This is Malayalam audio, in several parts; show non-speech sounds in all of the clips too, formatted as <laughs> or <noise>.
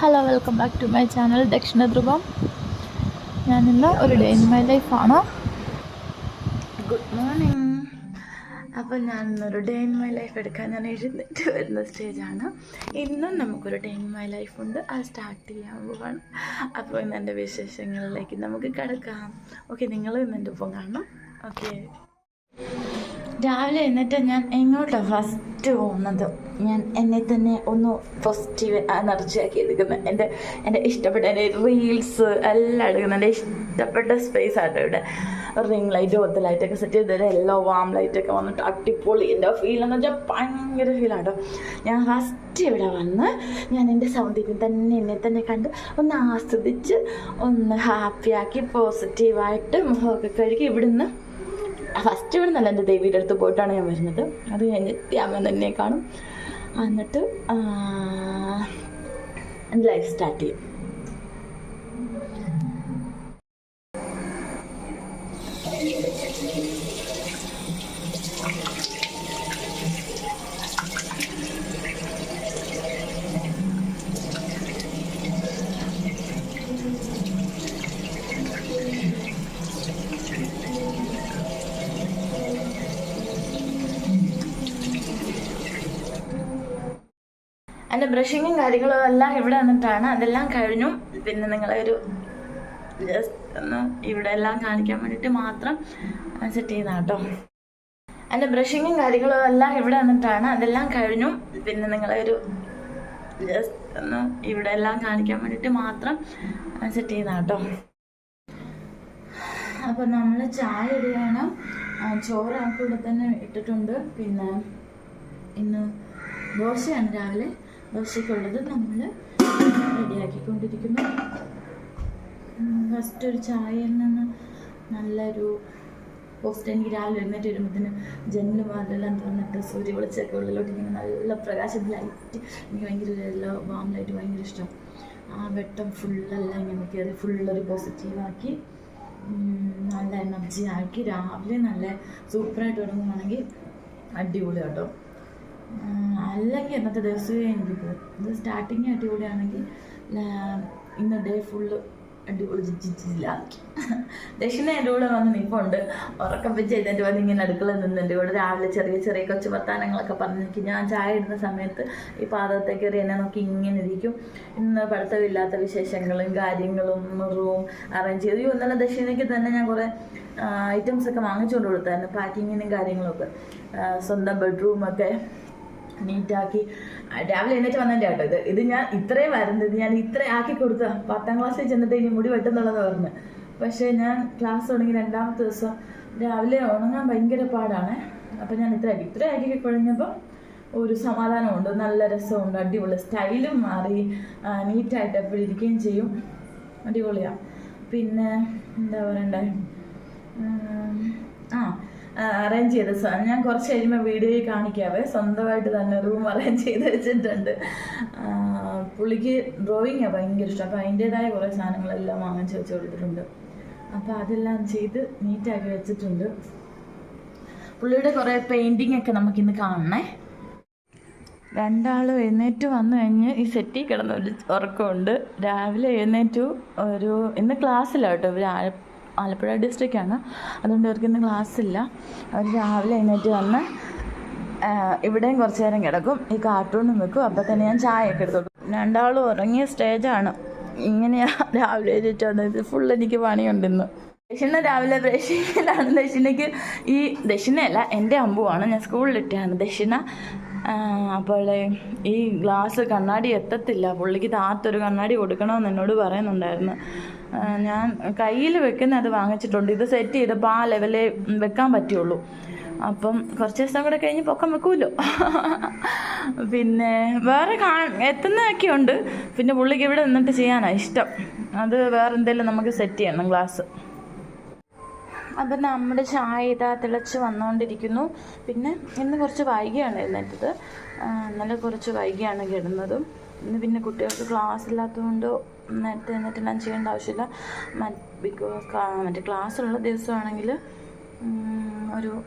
Hello welcome back to my channel ദക്ഷിണ ധ്രുവം ഞാൻ ഇന്ന് ഒരു ഡേ ഇൻ മൈ ലൈഫ് ലൈഫാണ് ഗുഡ് മോർണിംഗ് അപ്പോൾ ഞാൻ ഇന്നൊരു ഡേ ഇൻ മൈ ലൈഫ് എടുക്കാൻ ഞാൻ എഴുന്നേറ്റ് വരുന്ന സ്റ്റേജാണ് ഇന്നും നമുക്കൊരു ഡേ ഇൻ മൈ ലൈഫ് ഉണ്ട്. അത് സ്റ്റാർട്ട് ചെയ്യാൻ പോവാണ്. അപ്പോൾ ഇന്ന് എന്റെ വിശേഷങ്ങളിലേക്ക് നമുക്ക് കിടക്കാം. ഓക്കെ നിങ്ങൾ ഇന്ന് എന്റെ ഒപ്പം കാണണം. ഓക്കെ രാവിലെ എന്നിട്ട് ഞാൻ എങ്ങോട്ടാണ് ഫസ്റ്റ് പോകുന്നത് ഞാൻ എന്നെ തന്നെ ഒന്ന് പോസിറ്റീവ് എനർജി ആക്കി എടുക്കുന്നത് എന്റെ എന്റെ ഇഷ്ടപ്പെട്ട എന്റെ റീൽസ് എല്ലാം എടുക്കുന്നത് എന്റെ ഇഷ്ടപ്പെട്ട സ്പേസ് ആട്ടോ ഇവിടെ. റിംഗ് ലൈറ്റ് ഒത്ത ലൈറ്റൊക്കെ സെറ്റ് ചെയ്തിട്ട് എല്ലാം വാം ലൈറ്റൊക്കെ വന്നിട്ട് അടിപൊളി. എന്റെ ഫീൽ എന്ന് വെച്ചാൽ ഭയങ്കര ഫീലാട്ടോ ഞാൻ ഫസ്റ്റ് ഇവിടെ വന്ന് ഞാൻ എന്റെ സൗന്ദര്യം തന്നെ എന്നെ തന്നെ കണ്ട് ഒന്ന് ആസ്വദിച്ച് ഒന്ന് ഹാപ്പിയാക്കി പോസിറ്റീവായിട്ട് മുഖമൊക്കെ കഴുകി ഇവിടുന്ന് ഫസ്റ്റ് ഇവിടെ നല്ല എന്റെ ദേവിയുടെ അടുത്ത് പോയിട്ടാണ് ഞാൻ വരുന്നത്. അത് കഴിഞ്ഞിട്ട് അമ്മ തന്നെ കാണും. എന്നിട്ട് ലൈഫ് സ്റ്റാർട്ട് ചെയ്യും. എന്റെ ബ്രഷിങ്ങും കാര്യങ്ങളും എല്ലാം ഇവിടെ വന്നിട്ടാണ്. അതെല്ലാം കഴിഞ്ഞു. പിന്നെ നിങ്ങളെ ഒരു ജസ്റ്റ് ഒന്ന് ഇവിടെ എല്ലാം കാണിക്കാൻ വേണ്ടിയിട്ട് മാത്രം സെറ്റ് ചെയ്യുന്ന കേട്ടോ. എന്റെ ബ്രഷിങ്ങും കാര്യങ്ങളും എല്ലാം ഇവിടെ വന്നിട്ടാണ്. അതെല്ലാം കഴിഞ്ഞു. പിന്നെ നിങ്ങളെ ഒരു ജസ്റ്റ് ഒന്ന് ഇവിടെ എല്ലാം കാണിക്കാൻ വേണ്ടിയിട്ട് മാത്രം സെറ്റ് ചെയ്യുന്ന കേട്ടോ. അപ്പം നമ്മൾ ചായ ഇടുകയാണ് ചോറ് തന്നെ ഇട്ടിട്ടുണ്ട്. പിന്നെ ഇന്ന് ദോശയാണ് രാവിലെ. ദോശയ്ക്കുള്ളത് നമ്മൾ റെഡിയാക്കിക്കൊണ്ടിരിക്കുന്നു. ഫസ്റ്റ് ഒരു ചായയിൽ നിന്ന് നല്ലൊരു പോസ്റ്റ് എനിക്ക് രാവിലെ എഴുന്നേറ്റ് വരുമ്പോഴത്തേന് ജനലു വാതിലെല്ലാം തുറന്നിട്ട് സൂര്യ വെളിച്ചൊക്കെ ഉള്ളിലോട്ട് ഇങ്ങനെ നല്ല പ്രകാശം ലൈറ്റ് എനിക്ക് ഭയങ്കര വാം ലൈറ്റ് ഭയങ്കര ഇഷ്ടം. ആ വെട്ടം ഫുള്ളെല്ലാം ഇങ്ങനെ കയറി ഫുള്ളൊരു പോസിറ്റീവാക്കി നല്ല എനർജി ആക്കി. രാവിലെ നല്ല സൂപ്പറായിട്ട് തുടങ്ങുകയാണെങ്കിൽ അടിപൊളി കേട്ടോ. അല്ലെങ്കിൽ ഇന്നത്തെ ദിവസമേ എനിക്ക് ഇത് സ്റ്റാർട്ടിങ് അടിപൊളിയാണെങ്കിൽ ഇന്ന് ഡേ ഫുള്ള് അടിപൊളി ജിജിലാക്കി ദക്ഷിണ എന്റെ കൂടെ വന്ന് നിൽപ്പുണ്ട് ഉറക്കം വെച്ച് എഴുന്നേറ്റ് വന്ന് ഇങ്ങനെ അടുക്കള നിന്ന് എന്റെ കൂടെ രാവിലെ ചെറിയ ചെറിയ കൊച്ചു വർത്താനങ്ങളൊക്കെ പറഞ്ഞ് നിൽക്കും. ഞാൻ ചായ ഇടുന്ന സമയത്ത് ഈ പാദത്തെ കയറി എന്നെ നോക്കി ഇങ്ങനെ ഇരിക്കും. ഇന്ന് പഠിത്തമില്ലാത്ത വിശേഷങ്ങളും കാര്യങ്ങളും റൂം അറേഞ്ച് ചെയ്തു. ഈ ഒന്നല്ല ദക്ഷിണയ്ക്ക് തന്നെ ഞാൻ കുറേ ഐറ്റംസ് ഒക്കെ വാങ്ങിച്ചുകൊണ്ട് കൊടുത്തായിരുന്നു. പാക്കിങ്ങിനും കാര്യങ്ങളൊക്കെ. സ്വന്തം ബെഡ്റൂമൊക്കെ നീറ്റാക്കി രാവിലെ എഴുന്നേറ്റ് വന്നതിന്റെ കേട്ടോ ഇത്. ഇത് ഞാൻ ഇത്രയും വരുന്നത് ഞാൻ ഇത്ര ആക്കി കൊടുത്ത പത്താം ക്ലാസ്സിൽ ചെന്നിട്ട് ഇനി മുടി വെട്ടുന്നുള്ളത് പറഞ്ഞു. പക്ഷേ ഞാൻ ക്ലാസ് തുടങ്ങി രണ്ടാമത്തെ ദിവസം രാവിലെ ഉണങ്ങാൻ ഭയങ്കര പാടാണ്. അപ്പം ഞാൻ ഇത്ര ഇത്ര ആക്കി കഴിഞ്ഞപ്പോൾ ഒരു സമാധാനമുണ്ട് നല്ല രസമുണ്ട് അടിപൊളി സ്റ്റൈലും മാറി നീറ്റായിട്ട് എപ്പോഴും ഇരിക്കുകയും ചെയ്യും. അടിപൊളിയാണ് പിന്നെ എന്താ പറയണ്ടേ? ആ അറേഞ്ച് ചെയ്ത. ഞാൻ കുറച്ച് കഴിയുമ്പോൾ വീഡിയോയിൽ കാണിക്കാവേ. സ്വന്തമായിട്ട് തന്നെ റൂം അറേഞ്ച് ചെയ്ത് വെച്ചിട്ടുണ്ട്. പുള്ളിക്ക് പുള്ളിക്ക് ഡ്രോയിങ്ങാണ് ഭയങ്കര ഇഷ്ടം. അപ്പോൾ അതിന്റേതായ കുറേ സാധനങ്ങളെല്ലാം വാങ്ങിച്ച് വെച്ച് കൊടുത്തിട്ടുണ്ട് അപ്പോൾ അതെല്ലാം ചെയ്ത് നീറ്റാക്കി വെച്ചിട്ടുണ്ട്. പുള്ളിയുടെ കുറേ പെയിന്റിങ് ഒക്കെ നമുക്കിന്ന് കാണണേ. രണ്ടാളും എഴുന്നേറ്റ് വന്നു കഴിഞ്ഞ് ഈ സെറ്റിൽ കിടന്ന ഒരു ഉറക്കമുണ്ട്. രാവിലെ എഴുന്നേറ്റു. ഒരു ഇന്ന് ക്ലാസ്സിലാട്ടോ ആലപ്പുഴ ഡിസ്ട്രിക്റ്റാണ്. അതുകൊണ്ട് ഇവർക്കിന്ന് ക്ലാസ്സില്ല അവർ രാവിലെ എഴുന്നേറ്റ് വന്ന് ഇവിടെയും കുറച്ച് നേരം കിടക്കും. ഈ കാർട്ടൂണും വെക്കും. അപ്പോൾ തന്നെ ഞാൻ ചായയൊക്കെ എടുത്തു രണ്ടാളും ഉറങ്ങിയ സ്റ്റേജാണ് ഇങ്ങനെയാണ് രാവിലെ എഴുന്നേറ്റ് വന്നത് ഫുൾ എനിക്ക് പണിയുണ്ട് ഇന്ന്. ദക്ഷിണ രാവിലെ ദക്ഷിണയിലാണ് ദക്ഷിണയ്ക്ക് ഈ ദക്ഷിണയല്ല എന്റെ അമ്പുവാണ്. ഞാൻ സ്കൂളിലിട്ടാണ് ദക്ഷിണ അപ്പോൾ ഈ ഗ്ലാസ് കണ്ണാടി എത്തത്തില്ല. പുള്ളിക്ക് താത്തൊരു കണ്ണാടി കൊടുക്കണമെന്ന് എന്നോട് പറയുന്നുണ്ടായിരുന്നു. ഞാൻ കയ്യിൽ വെക്കുന്ന അത് വാങ്ങിച്ചിട്ടുണ്ട്. ഇത് സെറ്റ് ചെയ്തപ്പോൾ ആ ലെവലേ വെക്കാൻ പറ്റുള്ളൂ. അപ്പം കുറച്ച് ദിവസം കൂടെ കഴിഞ്ഞ് പൊക്കം വെക്കുമല്ലോ <laughs> പിന്നെ വേറെ കാ എത്തുന്നതൊക്കെ ഉണ്ട്. പിന്നെ പുള്ളിക്ക് ഇവിടെ നിന്നിട്ട് ചെയ്യാനാണ് ഇഷ്ടം. അത് വേറെ എന്തെങ്കിലും നമുക്ക് സെറ്റ് ചെയ്യണം ഗ്ലാസ് അപ്പം നമ്മുടെ ചായ ഇതാ തിളച്ച് വന്നുകൊണ്ടിരിക്കുന്നു പിന്നെ ഇന്ന് കുറച്ച് വൈകിയാണ് എഴുന്നേറ്റത്. ഇന്നലെ കുറച്ച് വൈകിയാണ് കിടന്നതും. ഇന്ന് പിന്നെ കുട്ടികൾക്ക് ക്ലാസ് ഇല്ലാത്തതുകൊണ്ട് നേരത്തെ ലഞ്ച് ചെയ്യേണ്ട ആവശ്യമില്ല. ബിക്കോസ് മറ്റേ ക്ലാസ്സുള്ള ദിവസമാണെങ്കിൽ ഒരു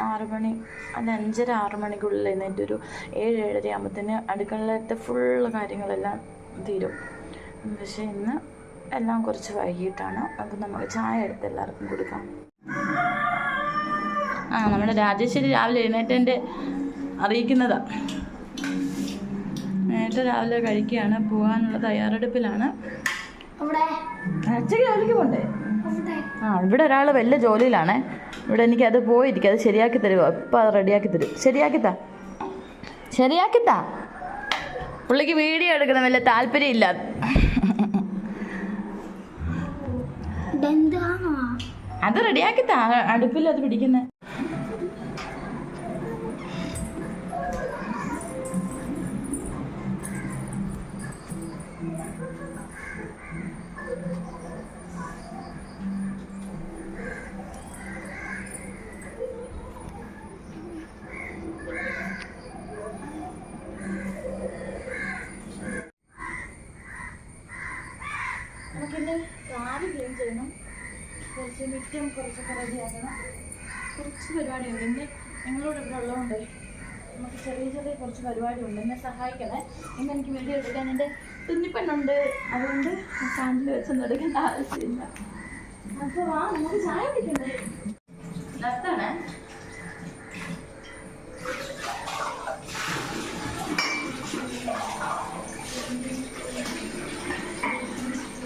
ആറ് മണി അല്ല അഞ്ചര ആറ് മണിക്കുള്ളിൽ എന്നിട്ട് ഒരു ഏഴ് ഏഴര ആകുമ്പോഴത്തേന് അടുക്കളത്തെ ഫുള്ള് കാര്യങ്ങളെല്ലാം തീരും. പക്ഷേ ഇന്ന് എല്ലാം കുറച്ച് വൈകിട്ടാണ്. അപ്പം നമുക്ക് ചായ എടുത്ത് എല്ലാവർക്കും കൊടുക്കാം. ആ നമ്മുടെ രാജേശ്വരി രാവിലെ എഴുന്നേറ്റന്റെ അറിയിക്കുന്നതാ. നേരത്തെ രാവിലെ കഴിക്കുകയാണ്. പോകാനുള്ള തയ്യാറെടുപ്പിലാണ്. ഉച്ചയ്ക്ക് ജോലിക്ക് പോണ്ടേ? ആ ഇവിടെ ഒരാൾ വലിയ ജോലിയിലാണേ. ഇവിടെ എനിക്ക് അത് പോയിരിക്കും. അത് ശരിയാക്കി തരുമോ? ഇപ്പം അത് റെഡിയാക്കി തരും. ശരിയാക്കിത്താ. ശരിയാക്കിത്താ. പുള്ളിക്ക് വീഡിയോ എടുക്കണം. വലിയ താല്പര്യം ഇല്ല അത് റെഡിയാക്കിത്താ. അടുപ്പിൽ അത് പിടിക്കുന്നത് കുറച്ച് പരാതിയാക്കണം കുറച്ച് പരിപാടിയുണ്ട്. ഇന്ന് നിങ്ങളോട് ഇവിടെ ഉള്ളതുകൊണ്ട് നമുക്ക് ചെറിയ ചെറിയ കുറച്ച് പരിപാടിയുണ്ട്. എന്നെ സഹായിക്കണേ. ഇന്ന് എനിക്ക് വീഡിയോ എടുക്കാൻ എന്റെ തുന്നിപ്പെണ്ണുണ്ട് അതുകൊണ്ട് ചാനൽ വെച്ചൊന്നും എടുക്കേണ്ട ആവശ്യമില്ല. അപ്പോൾ ആ നമുക്ക് ചായ കുടിക്കണ്ടേ? ലെഫ്റ്റാണേ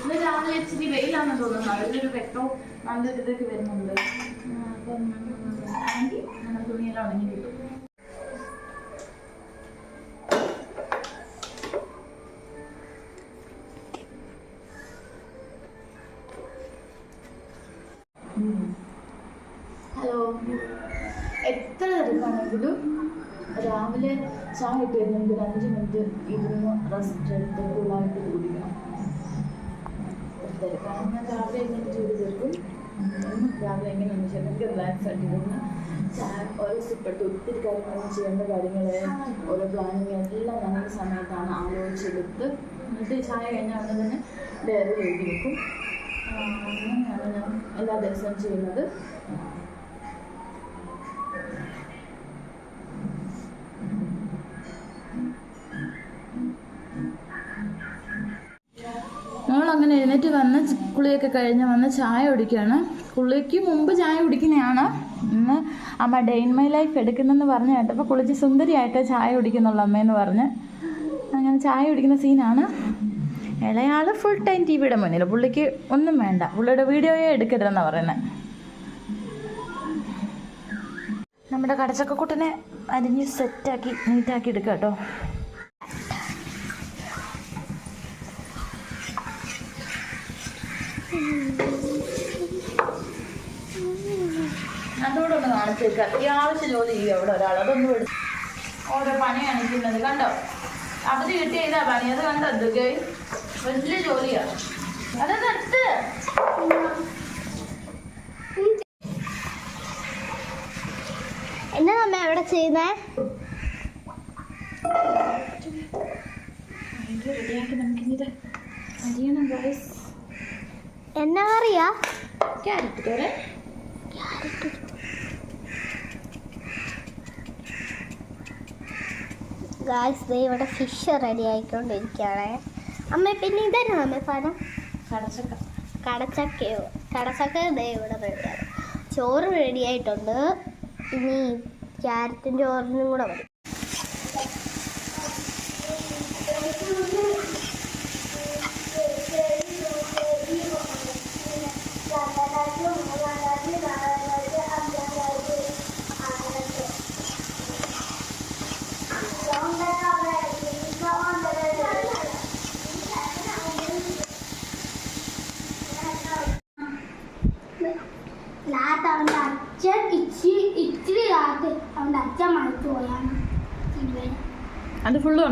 ഇന്ന് രാവിലെ ഇച്ചിരി വെയിലാണെന്ന് തോന്നുന്നു. അതിലൊരു വെട്ടോ നല്ലൊരു ഇതൊക്കെ വരുന്നുണ്ട്. തുണിയെല്ലാം ഉണങ്ങി കിട്ടും. ഹലോ. എത്ര തിരക്കാണെങ്കിലും രാവിലെ ചായ കിട്ടിയിരുന്നെങ്കിൽ ഒരു അഞ്ച് മിനിറ്റ് ഇരുന്ന് റെസ്റ്റ് എടുത്ത് ഫുള്ളായിട്ട് കുടിക്കണം തിരക്കാണെങ്കിൽ രാവിലെ എഴുന്നേറ്റ് ജോലി എങ്ങനെയാണ് വെച്ചാൽ റിലാക്സ് ആയിട്ടിരുന്ന് ചായ ഓരോ സ്റ്റെപ്പെട്ട് ഒത്തിരി കാര്യങ്ങൾ ചെയ്യേണ്ട കാര്യങ്ങൾ ഓരോ പ്ലാനിങ് എല്ലാം ഈ സമയത്താണ് ആലോചിച്ചെടുത്ത് എന്നിട്ട് ചായ കഴിഞ്ഞാൽ അവിടെ തന്നെ ഡയറി എഴുതി വെക്കും. അങ്ങനെയാണ് ഞാൻ എല്ലാ ദിവസവും ചെയ്യുന്നത്. അങ്ങനെ എഴുന്നേറ്റ് വന്ന് കുളിയൊക്കെ കഴിഞ്ഞ് വന്ന് ചായ കുടിക്കുകയാണ് കുളിക്ക് മുമ്പ് ചായ കുടിക്കുന്നതാണ് ഇന്ന് അമ്മ ഡേ ഇൻ മൈ ലൈഫ് എടുക്കുന്നെന്ന് പറഞ്ഞു കേട്ടപ്പോൾ കുളിച്ച് സുന്ദരിയായിട്ട് ചായ കുടിക്കുന്നുള്ളൂ അമ്മയെന്ന് പറഞ്ഞ്. അങ്ങനെ ചായ കുടിക്കുന്ന സീനാണ്. ഇളയാൾ ഫുൾ ടൈം ടി വിയുടെ മുന്നിൽ പുള്ളിക്ക് ഒന്നും വേണ്ട. പുള്ളിയുടെ വീഡിയോയെ എടുക്കരുതെന്നാണ് പറയുന്നത് നമ്മുടെ കടച്ചക്കക്കൂട്ടിനെ അരിഞ്ഞ് സെറ്റാക്കി നീറ്റാക്കി എടുക്കാം കേട്ടോ. അതോടെ ഒന്ന് കാണിച്ചേക്ക് അത്യാവശ്യം ജോലി ചെയ്യും അവിടെ ഒരാൾ. അതൊന്നും എടുത്ത് ഓരോ പണി കാണിക്കുന്നത് കണ്ടോ? അവധി കിട്ടി ചെയ്താ പണി. അത് കണ്ടോ? എന്തൊക്കെ? വലിയ ജോലിയാണ് അതൊന്ന് എടുത്ത് എന്നാ നമ്മ എവിടെ ചെയ്യുന്നേ? റെഡിയാക്കി നമുക്കിന്നിട്ട് അരിയണം ഗൈസ് എന്നാ അറിയാ? ക്യാരറ്റ് ഗായ്സ് ദേ ഇവിടെ ഫിഷ് റെഡി ആയിക്കൊണ്ടിരിക്കുകയാണ്. അമ്മ പിന്നെ ഇതന്നെ അമ്മ സാധനം കടച്ചക്ക. കടച്ചക്കയോ? കടച്ചക്ക ദേ ഇവിടെ റെഡിയാണ് ചോറ് റെഡി ആയിട്ടുണ്ട്. ഇനി ക്യാരറ്റും ചോറിനും കൂടെ മതി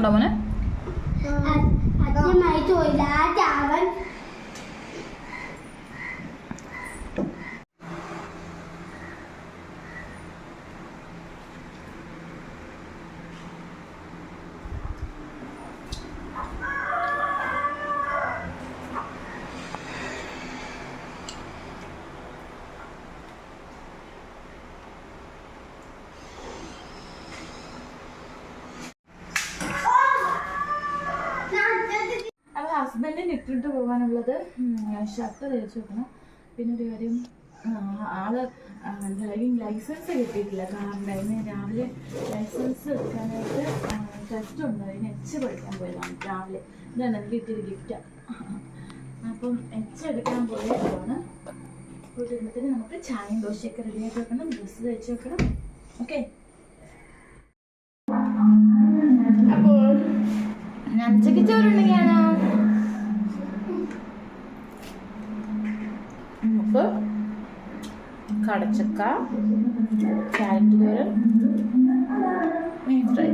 അത് ഹസ്ബൻഡിന് ഇട്ടിട്ട് പോകാനുള്ളത് ഷർട്ട് തയ്ച്ചു വെക്കണം. പിന്നെ ഒരു കാര്യം ആൾ ഡ്രൈവിംഗ് ലൈസൻസ് കിട്ടിയിട്ടില്ല. കാറിന്റെ അതിന് രാവിലെ ലൈസൻസ് എടുക്കാനായിട്ട് ടെസ്റ്റ് ഉണ്ട്. അതിന് എച്ച് പഠിക്കാൻ പോയതാണ് രാവിലെ. ഇതാണ് എനിക്ക് കിട്ടിയൊരു ഗിഫ്റ്റാണ് അപ്പം എച്ച് എടുക്കാൻ പോയതാണ്. കുടുംബത്തിന് നമുക്ക് ചായയും ദോശയൊക്കെ റെഡിയാക്കി വെക്കണം. ഡ്രസ്സ് തയ്ച്ച് വെക്കണം. ഓക്കെ അപ്പോൾ ഞാൻ ഉച്ചയ്ക്ക് ചോറുണ്ടെങ്കിയാണ് നമുക്ക് കടച്ചക്ക ക്യാരറ്റ് തോരൻ മീൻ ഫ്രൈ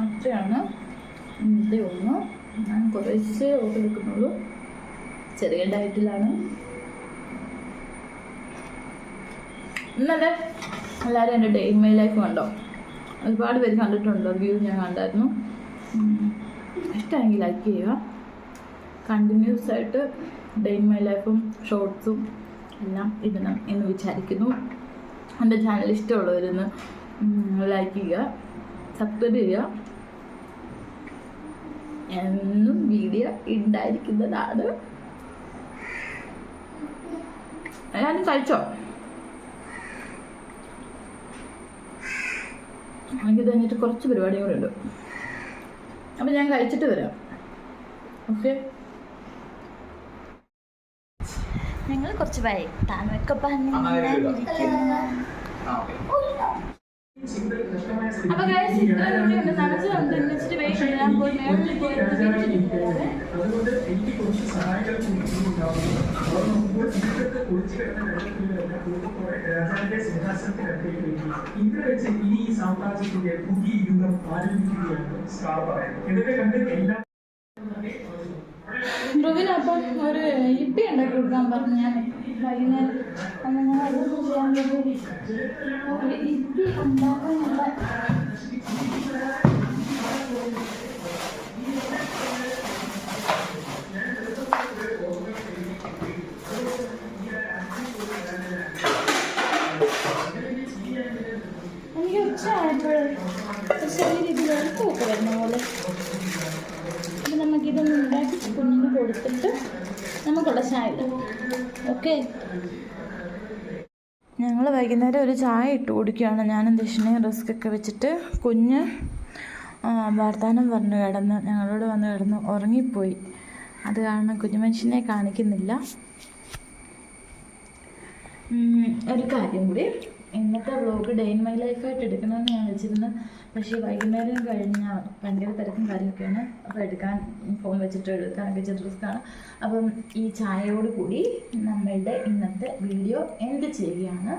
അത്രയാണ് ഇന്നത്തെ ഒന്ന് ഞാൻ കുറച്ച് ഓർഡർ എടുക്കുന്നുള്ളൂ. ചെറിയ ഡയറ്റിലാണ്. ഇന്നലെ എല്ലാവരും എന്റെ ഡേ മൈ ലൈഫ് കണ്ടോ? ഒരുപാട് പേര് കണ്ടിട്ടുണ്ട്. വ്യൂ ഞാൻ കണ്ടായിരുന്നു. ഇഷ്ടമെങ്കിൽ ലൈക്ക് ചെയ്യുക. കണ്ടിന്യൂസ് ആയിട്ട് ഡേ മൈ ലൈഫും ഷോർട്സും എല്ലാം ഇടണം എന്ന് വിചാരിക്കുന്നു. എന്റെ ചാനൽ ഇഷ്ടമുള്ളവരൊന്ന് ലൈക്ക് ചെയ്യുക സബ്സ്ക്രൈബ് ചെയ്യുക. എന്നും വീഡിയോ ഉണ്ടായിരിക്കുന്നതാണ് എല്ലാവരും കഴിച്ചോ? എനിക്ക് കഴിഞ്ഞിട്ട് കുറച്ച് പരിപാടിയും കൂടെ ഉണ്ട്. അപ്പം ഞാൻ കഴിച്ചിട്ട് വരാം. ഓക്കെ? ഞങ്ങൾ കുറച്ച് വൈകിട്ടാണൊക്കെ പറഞ്ഞിരിക്കുന്നത് അപ്പൊ guys, ഇത്ര കൂടിയുണ്ട് നനച്ചതുണ്ട് എന്ന് വെച്ചിട്ട് വെയിറ്റ് ചെയ്യാൻ പോയി. മേളിൽ പോയി ഇവിടെ വെച്ച് ഇനി ഈ സാമ്രാജ്യത്തിന്റെ പുതിയ യുഗം ആരംഭിക്കുകയാണ് സ്റ്റാർ പറയുന്നത്. ഇതൊക്കെ കണ്ട് എല്ലാ ധ്രുവിന് ഒരു ഇപ്പി ഉണ്ടാക്കി കൊടുക്കാൻ പറഞ്ഞു ഞാൻ. വൈകുന്നേരം ഞാൻ അതൊന്നും ചെയ്യാൻ വേണ്ടി ഒരു ഇപ്പി ഉണ്ടാക്കാനുള്ള എനിക്ക് ഉച്ച ആയപ്പോൾ ചെറിയ രീതിയിൽ എളുപ്പമൊക്കെ വരുന്ന പോലെ അപ്പം നമുക്കിതൊന്ന് ഉണ്ടാക്കി കുഞ്ഞിന് കൊടുത്തിട്ട് നമുക്കുള്ള ചായ ഓക്കെ ഞങ്ങൾ വൈകുന്നേരം ഒരു ചായ ഇട്ട് കുടിക്കുകയാണ്. ഞാനും ദക്ഷിണയും റിസ്ക് ഒക്കെ വെച്ചിട്ട് കുഞ്ഞ് വർത്താനം പറഞ്ഞു കിടന്ന് ഞങ്ങളോട് വന്ന് കിടന്ന് ഉറങ്ങിപ്പോയി. അത് കാരണം കുഞ്ഞുമനുഷ്യനെ കാണിക്കുന്നില്ല. ഒരു കാര്യം കൂടി. ഇന്നത്തെ വ്ലോഗ് ഡേ ഇൻ മൈ ലൈഫായിട്ട് എടുക്കണമെന്ന് ഞാൻ വെച്ചിരുന്നു. പക്ഷേ വൈകുന്നേരം കഴിഞ്ഞ ഭയങ്കര തിരക്കും കാര്യമൊക്കെയാണ്. അപ്പോൾ എടുക്കാൻ ഫോൺ വെച്ചിട്ട് എടുക്കാനൊക്കെ ചെറിയ റിസ്ക്കാണ് അപ്പം ഈ ചായയോട് കൂടി നമ്മളുടെ ഇന്നത്തെ വീഡിയോ എൻഡ് ചെയ്യുകയാണ്.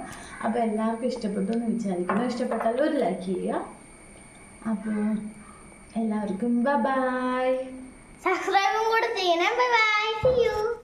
അപ്പോൾ എല്ലാവർക്കും ഇഷ്ടപ്പെട്ടു എന്ന് വിചാരിക്കുന്നു. ഇഷ്ടപ്പെട്ടാൽ ഒരു ലൈക്ക് ചെയ്യുക. അപ്പോൾ എല്ലാവർക്കും ബൈ സബ്സ്ക്രൈബും കൂടെ ചെയ്യണം. Bye bye C U